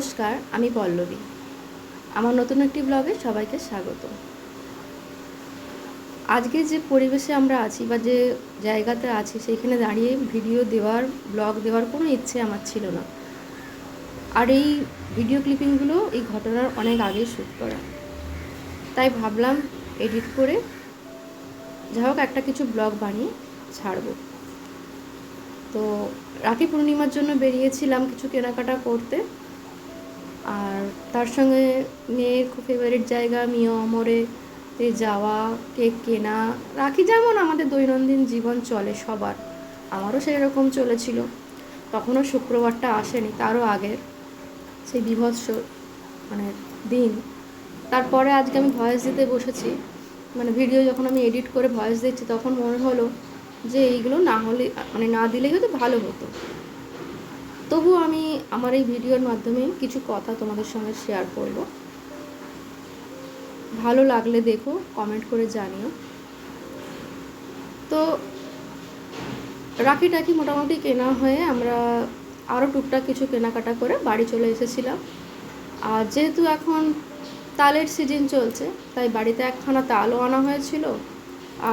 নমস্কার, আমি পল্লবী। আমার নতুন একটি ব্লগে সবাইকে স্বাগত। আজকে যে পরিবেশে আমরা আছি বা যে জায়গাতে আছি, সেইখানে দাঁড়িয়ে ভিডিও দেওয়ার ব্লগ দেওয়ার কোনো ইচ্ছে আমার ছিল না। আর এই ভিডিও ক্লিপিংগুলো এই ঘটনার অনেক আগেই শ্যুট করা। তাই ভাবলাম এডিট করে যাই হোক একটা কিছু ব্লগ বানিয়ে ছাড়বো। তো রাখি পূর্ণিমার জন্য বেরিয়েছিলাম কিছু কেনাকাটা করতে। আর তার সঙ্গে মেয়ের খুব ফেভারিট জায়গা মিয়া অমরে যাওয়া কেক কেনা। রাখি যেমন আমাদের দৈনন্দিন জীবন চলে সবার, আমারও সেই রকম চলেছিল। তখনও শুক্রবারটা আসেনি, তারও আগের সেই বিভৎস মানে দিন। তারপরে আজকে আমি ভয়েস দিতে বসেছি মানে ভিডিও যখন আমি এডিট করে ভয়েস দিচ্ছি, তখন মনে হলো যে এইগুলো না হলে মানে না দিলেই হয়তো ভালো হতো। তবু আমি আমার এই ভিডিওর মাধ্যমে কিছু কথা তোমাদের সঙ্গে শেয়ার করব। ভালো লাগলে দেখো কমেন্ট করে জানিও। তো রাখি টাকি মোটামুটি কেনা হয়ে আমরা আরও টুকটাক কিছু কেনাকাটা করে বাড়ি চলে এসেছিলাম। আর যেহেতু এখন তালের সিজন চলছে, তাই বাড়িতে একখানা তালও আনা হয়েছিল।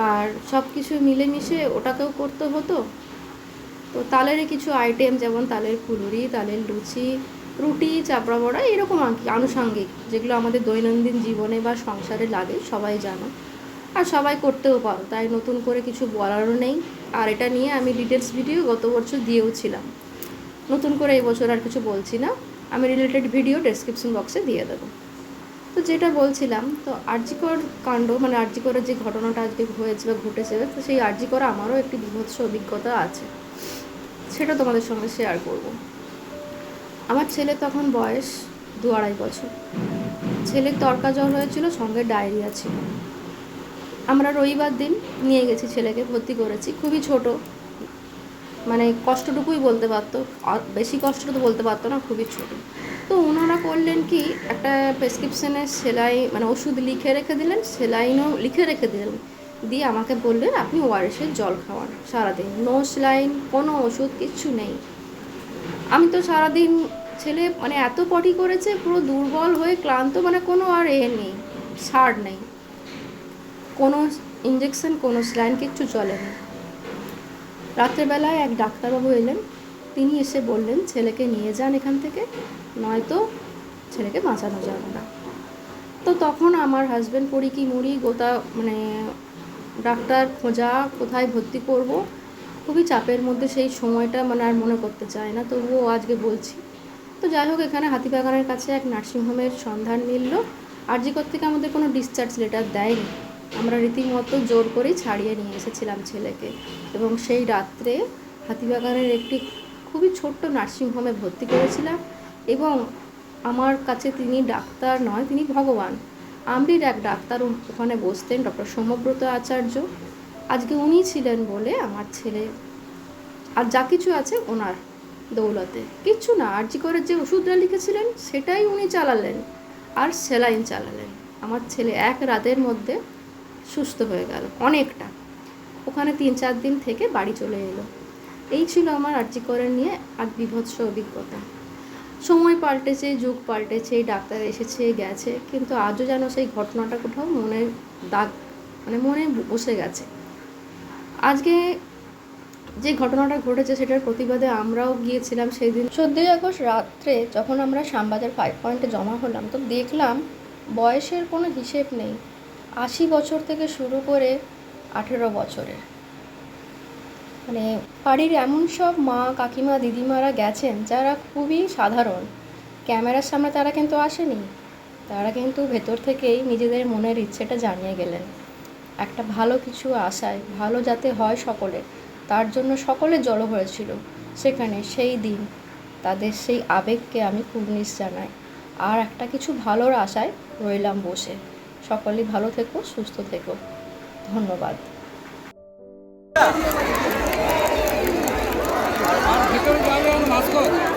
আর সব কিছু মিলেমিশে ওটাকেও করতে হতো। তো তালের কিছু আইটেম যেমন তালের ফুলুরি তালের লুচি, রুটি, চাপড়া বড়া, এরকম আর কি, আনুষাঙ্গিক, যেগুলো আমাদের দৈনন্দিন জীবনে বা সংসারে লাগে, সবাই জানো। আর সবাই করতেও পারো, তাই নতুন করে কিছু বলারও নেই। আর এটা নিয়ে আমি ডিটেলস ভিডিও গত বছর দিয়েও ছিলাম নতুন করে এই বছর আর কিছু বলছি না, আমি রিলেটেড ভিডিও ডেসক্রিপশন বক্সে দিয়ে দেবো। তো যেটা বলছিলাম, তো আরজিকর কাণ্ড মানে আরজিকরের যে ঘটনাটা আজকে হয়েছে বা ঘটেছে, তো সেই আরজিকর আমারও একটি বিভৎস অভিজ্ঞতা আছে। সেটা তোমাদের সঙ্গে শেয়ার করব। আমার ছেলে তখন বয়স দু আড়াই বছর। ছেলের তরকা জ্বর হয়েছিল, সঙ্গে ডায়রিয়া ছিল। আমরা রবিবার দিন নিয়ে গেছি ছেলেকে, ভর্তি করেছি। খুবই ছোট। মানে কষ্টটুকুই বলতে পারতো। বেশি কষ্ট তো বলতে পারতো না, খুবই ছোট। তো ওনারা করলেন কি, একটা প্রেসক্রিপশনে সেলাই মানে ওষুধ লিখে রেখে দিলেন, সেলাইনও লিখে রেখে দিলেন। দিয়ে আমাকে বললেন, আপনি ওআরএসের জল খাওয়ান সারাদিন। নো সেলাইন, কোনো ওষুধ, কিচ্ছু নেই। আমি তো সারাদিন ছেলে মানে এত পটি করেছে, পুরো দুর্বল হয়ে ক্লান্ত মানে কোনো আর এ নেই, সার নেই। কোনো ইঞ্জেকশন কোনো স্যালাইন কিচ্ছু চলে না। রাত্রেবেলায় এক ডাক্তারবাবু এলেন। তিনি এসে বললেন, ছেলেকে নিয়ে যান এখান থেকে, নয়তো ছেলেকে বাঁচানো যাবে না। তো তখন আমার হাজব্যান্ড পড়ি কি মুড়ি গোতা মানে ডাক্তার খোঁজা কোথায় ভর্তি করব, খুবই চাপের মধ্যে সেই সময়টা মানে আর মনে করতে চায় না, তবুও আজকে বলছি। তো যাই হোক, এখানে হাতিবাগানের কাছে এক নার্সিংহোমের সন্ধান মিলল। আরজিকর থেকে আমাদের কোনো ডিসচার্জ লেটার দেয়নি। আমরা রীতিমতো জোর করেই ছাড়িয়ে নিয়ে এসেছিলাম ছেলেকে এবং সেই রাত্রে হাতিবাগানের একটি খুবই ছোট্ট নার্সিংহোমে ভর্তি করেছিলাম এবং আমার কাছে তিনি ডাক্তার নয়, তিনি ভগবান। আমরির এক ডাক্তার ওখানে বসতেন, ডক্টর সৌম্যব্রত আচার্য। আজকে উনি ছিলেন বলে আমার ছেলে। আর যা কিছু আছে ওনার দৌলতে। কিচ্ছু না আরজি করে যে ওষুধটা লিখেছিলেন, সেটাই উনি চালালেন। আর সেলাইন চালালেন। আমার ছেলে এক রাতের মধ্যে সুস্থ হয়ে গেল, অনেকটা। ওখানে তিন চার দিন থেকে বাড়ি চলে এলো। এই ছিল আমার আর্যিকরের নিয়ে এক বিভৎস অভিজ্ঞতা। সময় পাল্টেছে, যুগ পাল্টেছে ডাক্তার এসেছে, গেছে, কিন্তু আজও যেন সেই ঘটনাটা কোথাও মনে দাগ মানে মনে বসে গেছে। আজকে যে ঘটনাটা ঘটেছে সেটার প্রতিবাদে আমরাও গিয়েছিলাম সেই দিন চোদ্দোই আগস্ট রাত্রে যখন আমরা শ্যামবাজার ফাইভ পয়েন্টে জমা হলাম, তো দেখলাম বয়সের কোনো হিসেব নেই। আশি বছর থেকে শুরু করে আঠেরো বছরের। মানে বাড়ির এমন সব মা, কাকিমা, দিদিমারা গেছেন যারা খুবই সাধারণ। ক্যামেরার সামনে তারা কিন্তু আসেনি। তারা কিন্তু ভেতর থেকেই নিজেদের মনের ইচ্ছেটা জানিয়ে গেলেন। একটা ভালো কিছু আশায়, ভালো যাতে হয় সকলে তার জন্য সকলে জড়ো হয়েছিল। সেখানে সেই দিন তাদের সেই আবেগকে আমি কুর্নিশ জানাই। আর একটা কিছু ভালোর আশায় রইলাম বসে। সকলেই ভালো থেকো, সুস্থ থেকো। ধন্যবাদ। ভিতরে